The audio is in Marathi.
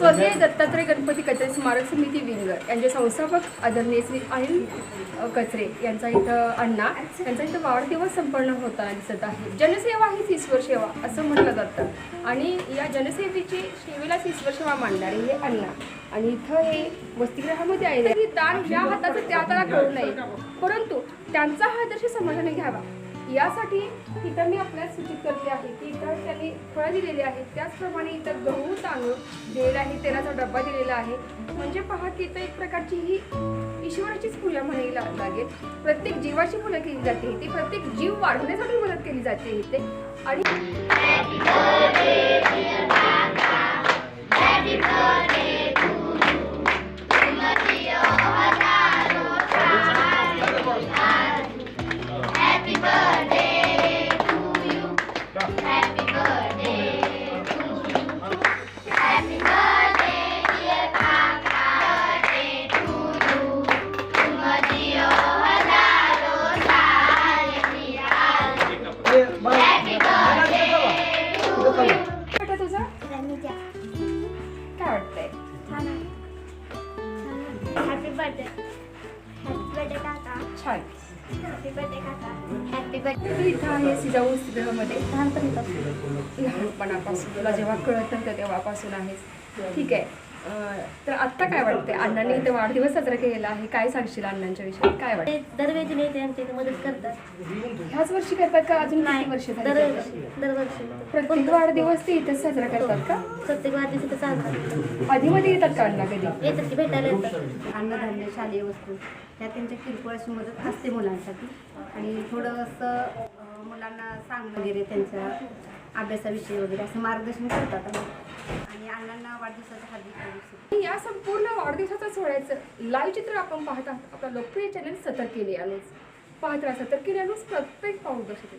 स्वर्गीय दत्तात्रय गणपती कचरे स्मारक समिती विंगर यांचे संस्थापक आदरणीय श्री अनिल कचरे यांचा इथं अण्णा यांचा इथं वाढदिवस संपन्न होताना दिसत आहे. जनसेवा हीच ईश्वर सेवा असं म्हटलं जातं. आणि या जनसेवेची सेवेलाच ईश्वर सेवा मांडणारे हे अण्णा. आणि इथं हे वसतिगृहामध्ये आहे. दान ज्या हाताचं त्या हाताला कळू नये. परंतु त्यांचा हा दर्श समाजाने घ्यावा. यासाठी इथं मी आपल्याला सूचित करते आहे की इथं त्यांनी फळं दिलेली आहेत. त्याचप्रमाणे इथं गहू तांदूळ दिलेला आहे तेलाचा डब्बा दिलेला आहे. म्हणजे पहा की इथं एक प्रकारची ही ईश्वराचीच पूजा म्हणावी लागेल. प्रत्येक जीवाची पूजा केली जाते इथे. प्रत्येक जीव वाढवण्यासाठी मदत केली जाते इथे. आणि बर्थडे हॅपी बर्थडे काका छान हॅपी बर्थडे काका हॅपी बर्थडे तू इथं आहे सिजाऊ गृहामध्ये लहानपणापासून तुला जेव्हा कळत तेव्हापासून आहेस. ठीक आहे. तर आत्ता काय वाटतंय? अण्णांनी इथं वाढदिवस साजरा केलेला आहे. काय सांगशील अण्णांच्या विषयी काय वाटतं ते दरवेळी नेते आमच्या इथे मदत करतात. ह्याच वर्षी करतात का? अजून किती वर्ष झाली दरवर्षी दरवर्षी प्रत्येक वाढदिवस ते इथेच साजरा करतात का? प्रत्येक वाढदिवशी ते चालतात आधी मध्ये येतात का अण्णा कधी? येतात की भेटायला येतात. अन्नधान्य शालेय वस्तू या त्यांच्या किरकोळ अशी मदत असते मुलांसाठी. आणि थोडंसं मुलांना सांग वगैरे त्यांच्या अभ्यासाविषयी वगैरे असं मार्गदर्शन करतात आणि अण्णांना वाढदिवसाच्या हार्दिक या संपूर्ण वाढदिवसाचा सोहळ्याचं लाईव्ह चित्र आपण पाहत आहात. आपला लोकप्रिय चॅनल सतर्क केले आलोच. पाहत राहा सतर्क केले आलोच प्रत्येक पाऊल दर्शक